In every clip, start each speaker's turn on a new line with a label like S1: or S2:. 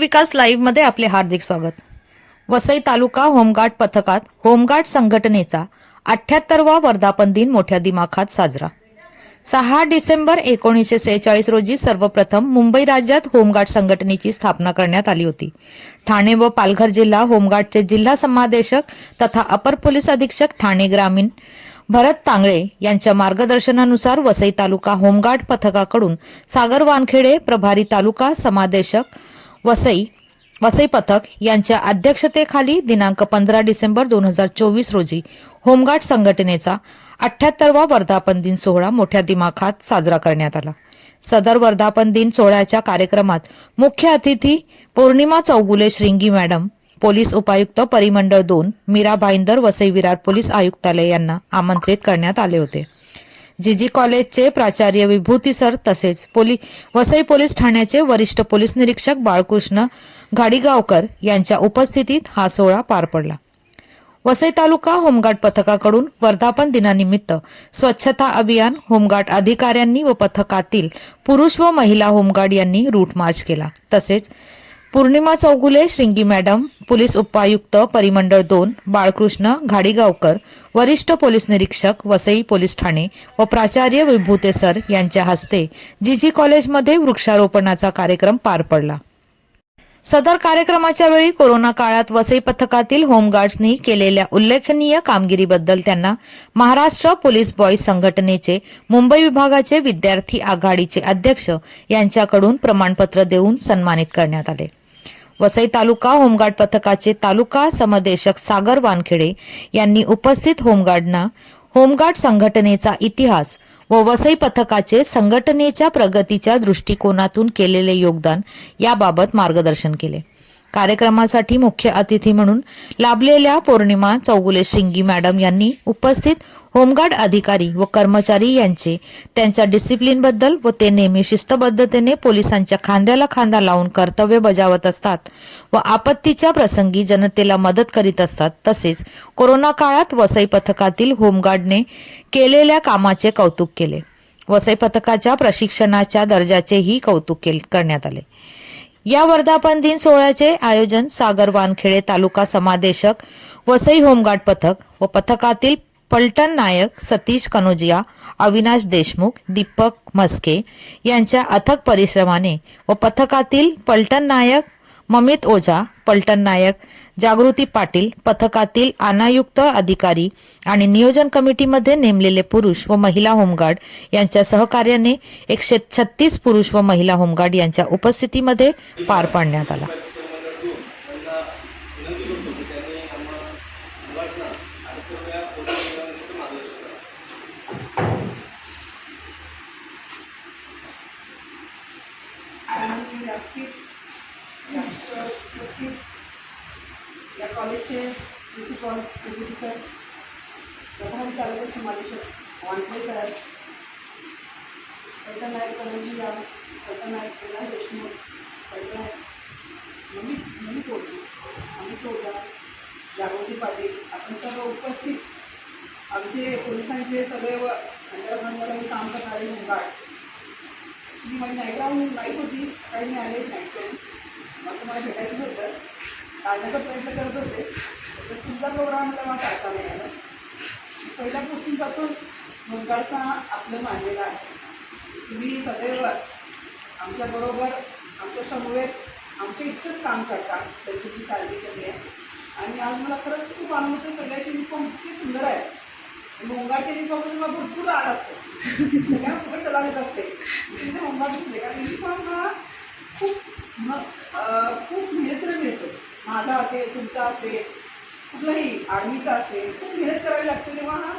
S1: विकास लाईव्हमध्ये आपले हार्दिक स्वागत. वसई तालुका होमगार्ड पथकात होमगार्ड संघटनेचा अठ्याहत्तरवा वर्धापन दिन मोठ्या दिमाखात साजरा. सहा डिसेंबर एकोणीसशे सेहेचाळीस रोजी सर्वप्रथम मुंबई राज्यात होमगार्ड संघटनेची स्थापना करण्यात आली होती. ठाणे व पालघर जिल्हा होमगार्डचे जिल्हा समादेशक तथा अपर पोलीस अधीक्षक ठाणे ग्रामीण भरत तांगळे यांच्या मार्गदर्शनानुसार वसई तालुका होमगार्ड पथकाकडून सागर वानखेडे प्रभारी तालुका समादेशक वसई वसई पथक यांच्या अध्यक्षतेखाली दिनांक पंधरा डिसेंबर दोन हजार चोवीस रोजी होमगार्ड संघटनेचा अठ्ठ्याहत्तरवा वर्धापन दिन सोहळा मोठ्या दिमाखात साजरा करण्यात आला. सदर वर्धापन दिन सोहळ्याच्या कार्यक्रमात मुख्य अतिथी पौर्णिमा चौगुले श्रिंगी मॅडम पोलीस उपायुक्त परिमंडळ दोन मीरा भाईंदर वसई विरार पोलीस आयुक्तालय यांना आमंत्रित करण्यात आले होते. जीजी कॉलेजचे प्राचार्य विभूती सर तसेच पोली वसई पोलीस ठाण्याचे वरिष्ठ पोलीस निरीक्षक बाळकृष्ण घाडीगावकर यांच्या उपस्थितीत हा सोहळा पार पडला. वसई तालुका होमगार्ड पथकाकडून वर्धापन दिनानिमित्त स्वच्छता अभियान होमगार्ड अधिकाऱ्यांनी व पथकातील पुरुष व महिला होमगार्ड यांनी रूट मार्च केला. तसेच पौर्णिमा चौगुले श्रिंगी मॅडम पोलीस उपायुक्त परिमंडळ दोन बाळकृष्ण घाडीगावकर वरिष्ठ पोलीस निरीक्षक वसई पोलीस ठाणे व प्राचार्य विभूते सर यांच्या हस्ते जीजी कॉलेजमध्ये वृक्षारोपणाचा कार्यक्रम पार पडला. सदर कार्यक्रमाच्या वेळी कोरोना काळात वसई पथकातील होमगार्ड्सनी केलेल्या उल्लेखनीय कामगिरीबद्दल त्यांना महाराष्ट्र पोलीस बॉईज संघटनेचे मुंबई विभागाचे विद्यार्थी आघाडीचे अध्यक्ष यांच्याकडून प्रमाणपत्र देऊन सन्मानित करण्यात आले. वसई तालुका होमगार्ड पथकाचे तालुका समदेशक सागर वानखेडे यांनी उपस्थित होमगार्डना होमगार्ड संघटनेचा इतिहास व वसई पथकाचे संघटनेच्या प्रगतीच्या दृष्टिकोनातून केलेले योगदान याबाबत मार्गदर्शन केले. कार्यक्रमासाठी मुख्य अतिथी म्हणून लाभलेल्या पौर्णिमा चौगुले शिंगी मॅडम यांनी उपस्थित होमगार्ड अधिकारी व कर्मचारी यांचे त्यांच्या डिसिप्लिनबद्दल व ते नेहमी शिस्तबद्धतेने पोलिसांच्या खांद्याला खांदा लावून कर्तव्य बजावत असतात व आपत्तीच्या प्रसंगी जनतेला मदत करीत असतात. तसेच कोरोना काळात वसई पथकातील होमगार्डने केलेल्या कामाचे कौतुक केले. वसई पथकाच्या प्रशिक्षणाच्या दर्जाचेही कौतुक केल करण्यात आले. या वर्धापन दिन सोहळ्याचे आयोजन सागर वानखेडे तालुका समादेशक वसई होमगार्ड पथक व पथकातील पलटण नायक सतीश कनोजिया अविनाश देशमुख दीपक म्हस्के यांच्या अथक परिश्रमाने व पथकातील पलटण नायक ममित ओझा पलटण नायक जागृती पाटील पथकातील अनायुक्त अधिकारी आणि नियोजन कमिटीमध्ये नेमलेले पुरुष व महिला होमगार्ड यांच्या सहकार्याने एकशे छत्तीस पुरुष व महिला होमगार्ड यांच्या उपस्थितीमध्ये पार पाडण्यात आला
S2: आणि व्यासपीठ व्यासपीठ या कॉलेजचे principal deputy sir. Pradhan taluka समादेशक Wankhade sir Patnaik कलमजी राव प्रल्हाद देशमुख पटनायक ममित ममित ओटी अमित ओटा जागृती पाटील. आपण सर्व उपस्थित. आमचे पोलिसांचे सदैव अंडरग्राऊंडमध्ये काम करणारे होमगार्ड्स ॲक्च्युली माझी नाईट राऊंड नाईट होती. काही मी आलेच नाईट करून मग तुम्हाला भेटायचं होतं. काढण्याचा प्रयत्न करत होते तर तुमचा प्रोग्राम मला मला टाळता नाही आला. पहिल्या गोष्टींपासून मुलगाडसा आपलं मानलेलं आहे. तुम्ही सदैव आमच्याबरोबर आमच्या समवेत आमच्या इच्छेच काम करता. त्याची ती सारखी कमी आहे? आणि आज मला खरंच खूप आनंद होतो सगळ्याचे युनिफॉर्म इतके सुंदर आहेत. मुंगाचे म्हणजे युनिफॉर्म मला भरपूर आग असतो. सगळ्या फुकट चला देत असते. तिथे मुंगा दिसले कारण युनिफॉर्म हा खूप खूप मेहत्र मिळतो. माझा असेल तुमचा असेल कुठलाही आर्मीचा असेल खूप मेहनत करावी लागते तेव्हा हा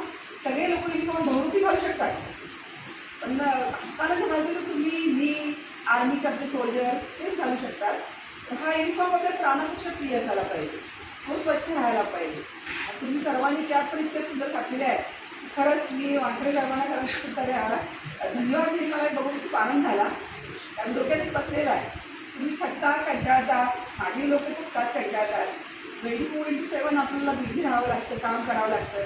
S2: सगळे लोक युनिफॉर्म बहुरूपी घालू शकतात. पण हक्कानाच्या तर तुम्ही मी आर्मीचे आपले सोल्जर्स तेच घालू शकतात. हा युनिफॉर्म आपल्या प्राणापेक्षा प्रिय असायला पाहिजे. तो स्वच्छ राहायला पाहिजे. तुम्ही सर्वांनी कॅब पण इतक्या सुंदर टाकलेल्या आहेत. खरंच मी वाकडे साहेबांना खरंच खूप सारे आ- धन्यवाद देईन मला बघून खूप आनंद झाला. कारण डोक्यात एक बसलेला आहे. तुम्ही थकता कंटाळता माझी लोक थकतात कंटाळतात. ट्वेंटी फोर इंटू सेवन आपल्याला बिझी राहावं लागतं काम करावं लागतं.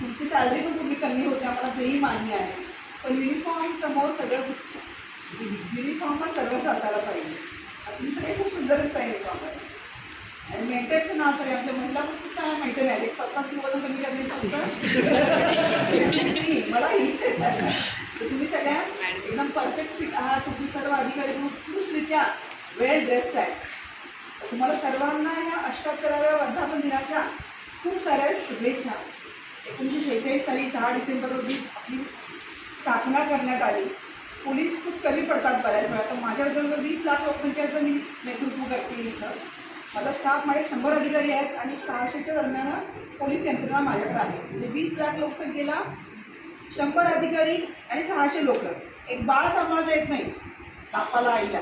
S2: तुमची सॅलरी पण तुम्ही कमी होते आम्हाला तेही मान्य आहे. पण युनिफॉर्म समोर सगळं तुच्छ युनिफॉर्म हा सर्वच असायला पाहिजे. तुम्ही सगळे खूप सुंदर आहे युनिफॉर्म आणि मेंटेन पण नाव सगळे आपल्या महिला पण खूप काय मेंटेन आहे एक पन्नास किलो कमी करण्याची मला ही तर तुम्ही सगळ्या एकदम परफेक्ट फिट आहात. तुम्ही सर्व अधिकारी उत्कृष्टरित्या वेल ड्रेस्ड आहे. तुम्हाला सर्वांना या अष्ट्याहत्तराव्या वर्धापन दिनाच्या खूप साऱ्या शुभेच्छा. एकोणीसशे शेहेचाळीस साली सहा डिसेंबर रोजी आपली स्थापना करण्यात आली. पोलीस खूप कमी पडतात बऱ्याच वेळा. तर माझ्याबद्दल वीस लाख लोकसंख्येचं मी नेतृत्व करते इथं. माझा स्टाफ माझे शंभर अधिकारी आहेत आणि सहाशेच्या दरम्यान पोलीस यंत्रणा माझ्याकडे आहे. म्हणजे वीस लाख लोकसंख्येला शंभर अधिकारी आणि सहाशे लोक. एक बाळ सांभाळता येत नाही. तापाला आईला.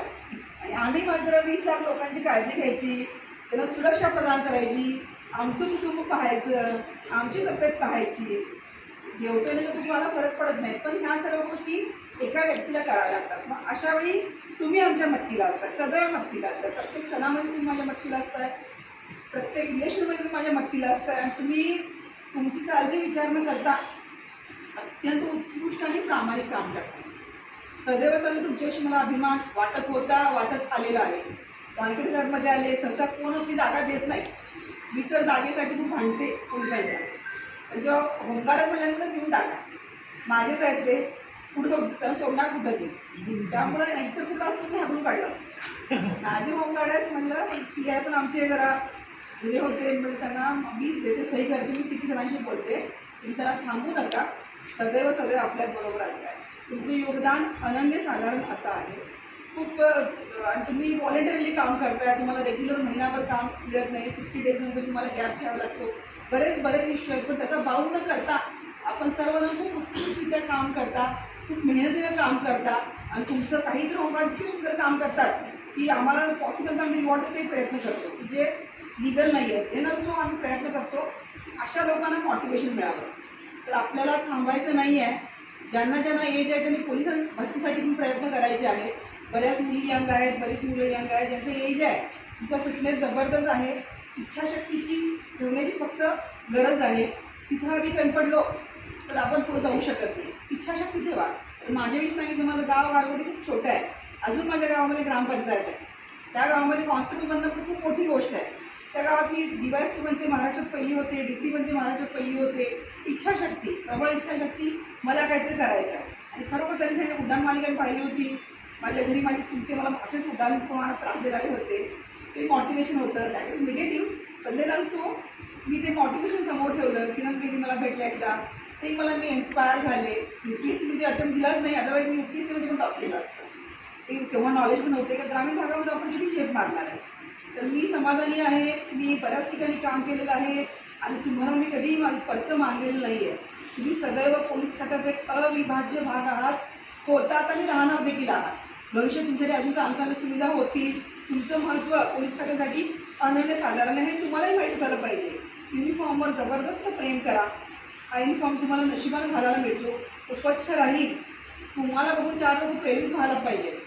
S2: आणि आम्ही मात्र वीस लाख लोकांची काळजी घ्यायची त्यांना सुरक्षा प्रदान करायची आमचं कुटुंब पाहायचं आमची तब्येत पाहायची. जेवतेने म्हणजे तर तुम्हाला फरक पडत नाही पण ह्या सर्व गोष्टी एका व्यक्तीला कराव्या लागतात. मग अशा वेळी तुम्ही आमच्या मदतीला असता सगळ्या मक्तीला असता प्रत्येक सणामध्ये तुम्ही माझ्या मदतीला असताय प्रत्येक रिलेशनमध्ये तुम्ही माझ्या मदतीला असताय आणि तुम्ही तुमची चालती विचार न करता अत्यंत उत्कृष्ट आणि प्रामाणिक काम करता. सदैव सदैव तुमच्याविषयी मला अभिमान वाटत होता वाटत आलेला आहे. कॉन्फिडन्समध्ये आले सहसा कोण आपली जागा देत नाही. मी तर जागेसाठी खूप भांडते पोलिसांच्या पण जेव्हा होमगार्डात म्हणल्यानंतर देऊन टाका. माझेच आहेत ते. कुठं सोड त्याला सोडणार कुठं ते? त्यामुळे नाहीतर कुठं असतं मी हाकून काढलं असतं. माझे होमगार्ड आहेत म्हणलं ठीक आहे पण आमचे जरा. जुने होते म्हणजे त्यांना मी देते सही करते मी किती जणांशी बोलते. तुम्ही त्यांना थांबू नका. सदैव सदैव आपल्या बरोबर असताय. तुमचं योगदान अनन्य साधारण असं आहे. खूप आणि तुम्ही व्हॉलेंटरली काम करताय तुम्हाला रेग्युलर महिनाभर काम मिळत नाही सिक्स्टी डेज नंतर तुम्हाला गॅप घ्यावा लागतो. बरेच बरेच इश्यू आहेत पण त्याचा भाव न करता आपण सर्वजण खूप उत्कृष्टरित्या काम करता खूप मेहनतीनं काम करता आणि तुमचं काहीतरी होणार इतके सुंदर काम करतात की आम्हाला पॉसिबल आम्ही रिवॉर्ड प्रयत्न करतो. की जे लिगल नाही आहे त्यांना जो आम्ही प्रयत्न करतो. अशा लोकांना मोटिवेशन मिळावं. तर आपल्याला थांबायचं नाही आहे ज्यांना ज्यांना एज आहे त्यांनी पोलीस भरतीसाठी पण प्रयत्न करायचे आहेत. बऱ्याच मुली यंग आहेत बरीच मुलं यंग आहेत. ज्यांचं एज आहे तुमचा फिटनेस जबरदस्त आहे. इच्छाशक्तीची ठेवण्याची फक्त गरज आहे. तिथं आम्ही कमी तर आपण पुढे जाऊ शकत नाही. इच्छाशक्ती ठेवा. तर माझ्या विषयी सांगितलं माझं गाव गारगोडी खूप छोटं आहे. अजून माझ्या गावामध्ये ग्रामपंचायत आहे. त्या गावामध्ये कॉन्स्टेबल बनणं पण खूप मोठी गोष्ट आहे. त्या गावात मी डिवायस म्हणजे महाराष्ट्रात पहिली होते डी सी म्हणजे महाराष्ट्रात पहिली होते. इच्छाशक्ती प्रबळ इच्छाशक्ती मला काहीतरी करायचं आहे. आणि खरोखर तरी सगळ्या उड्डाण मालिकांनी पाहिली होती. माझ्या घरी माझी सुट्टी मला असेच उड्डाण प्रमाणात त्रास देणारे होते. ते मोटिवेशन होतं. दॅट इज निगेटिव्ह पण देन ऑल्सो मी ते मोटिवेशन समोर ठेवलं. किरण बेदी मला भेटल्या एकदा. ते मला मी इन्स्पायर झाले. यू पी एस सीमध्ये अटेम्प्ट दिलाच नाही. अदरवाईज मी यू पी एस सीमध्ये पण टॉप केलं असतं. ते तेव्हा नॉलेज पण होते का ग्रामीण भागामध्ये आपण किती शेप मारणार आहे? तर मी समाधानी आहे. मी बऱ्याच ठिकाणी काम केलेलं आहे आणि तुम्हाला मी कधीही माझं परत मानलेलं नाही आहे तुम्ही सदैव पोलीस खात्याचा एक अविभाज्य भाग आहात. होतात आणि राहणार देखील आहात. भविष्यात तुमच्याकडे अजून चांगल्या सुविधा होतील. तुमचं महत्त्व पोलीस खात्यासाठी अनन्य साधारण आहे. हे तुम्हालाही माहीत झालं पाहिजे. युनिफॉर्मवर जबरदस्त प्रेम करा. हा युनिफॉर्म तुम्हाला नशिबानं घालायला मिळतो तो स्वच्छ राहील. तुम्हाला बघून चार लोक प्रेरित व्हायला पाहिजे.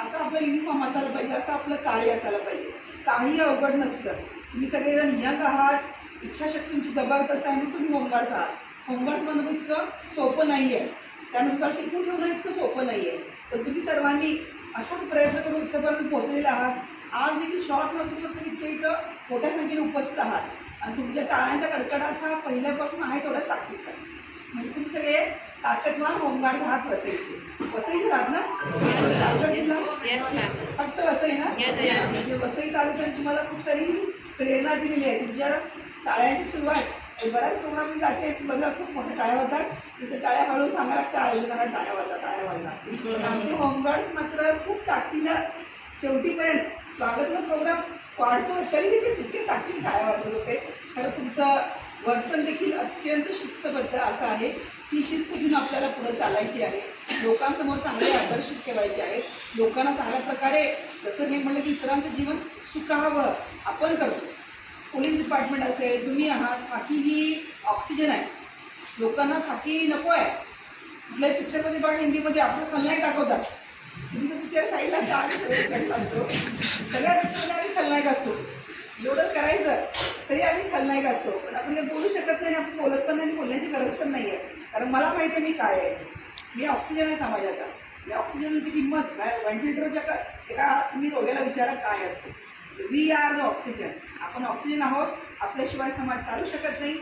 S2: असं आपलं युनिफॉर्म असायला पाहिजे. असं आपलं कार्य असायला पाहिजे. काही अवघड नसतं. तुम्ही सगळेजण यंग आहात इच्छाशक्तींची तुमची जबरदस्त आहे म्हणून तुम्ही होमगार्ड्स आहात. होमगार्ड बनवणं इतकं सोपं नाही आहे त्यानुसार टिकून ठेवणं इतकं सोपं नाही आहे पण तुम्ही सर्वांनी अथक प्रयत्न करून इथंपर्यंत पोहोचलेला आहात. आज देखील शॉर्ट नोटीसवर तुम्ही इतके इथं मोठ्या संख्येने उपस्थित आहात. आणि तुमच्या टाळ्यांचा कडकडाट हा पहिल्यापासून आहे तेवढाच ताकदीचा म्हणजे तुम्ही सगळे ताकदवान होमगार्ड आहात वसईचे. वसईचे आहात ना? फक्त वसई ना. म्हणजे वसई तालुक्यात तुम्हाला खूप सारी प्रेरणा दिलेली आहे. तुमच्या टाळ्यांची सुरुवात. बऱ्याच प्रोग्राम मी जाते बघा खूप मोठ्या टाळ्या होतात. तिथे टाळ्या हळू सांगा लागतं आयोजकांना टाळ्या वाजता टाळ्या वाजता आमचे होमगार्ड्स मात्र खूप ताकदीनं शेवटीपर्यंत स्वागतचा प्रोग्राम वाढतो तरी देखील तितके ताकदीने टाळ्या वाजवत होते. खरं तुमचं वर्तन देखील अत्यंत शिस्तबद्ध असं आहे. ती शिस्त घेऊन आपल्याला पुढे चालायची आहे. लोकांसमोर चांगले आदर्श ठेवायचे आहेत. लोकांना चांगल्या प्रकारे जसं मी म्हणलं की इतरांचं जीवन सुखावं आपण करतो. पोलीस डिपार्टमेंट असेल तुम्ही आहात खाकी ही ऑक्सिजन आहे. लोकांना खाकी नको आहे. कुठल्याही पिक्चरमध्ये पण हिंदीमध्ये आपलं खलनायक दाखवतात तुम्ही पिक्चर साईडला टाक सगळ्या पिक्चरमध्ये आम्ही खलनायक असतो जेवढं करायचं तरी आम्ही खलनायक असतो पण आपण ते बोलू शकत नाही आपण बोलत पण नाही बोलण्याची गरज पण नाही आहे कारण मला माहिती आहे मी काय आहे. मी ऑक्सिजन आहे समाजाचा. मी ऑक्सिजनची किंमत काय व्हेंटिलेटरच्या एका तुम्ही रोग्याला विचारा काय असते. वी आर द ऑक्सिजन आपण ऑक्सिजन आहोत. आपल्याशिवाय समाज चालू शकत नाही.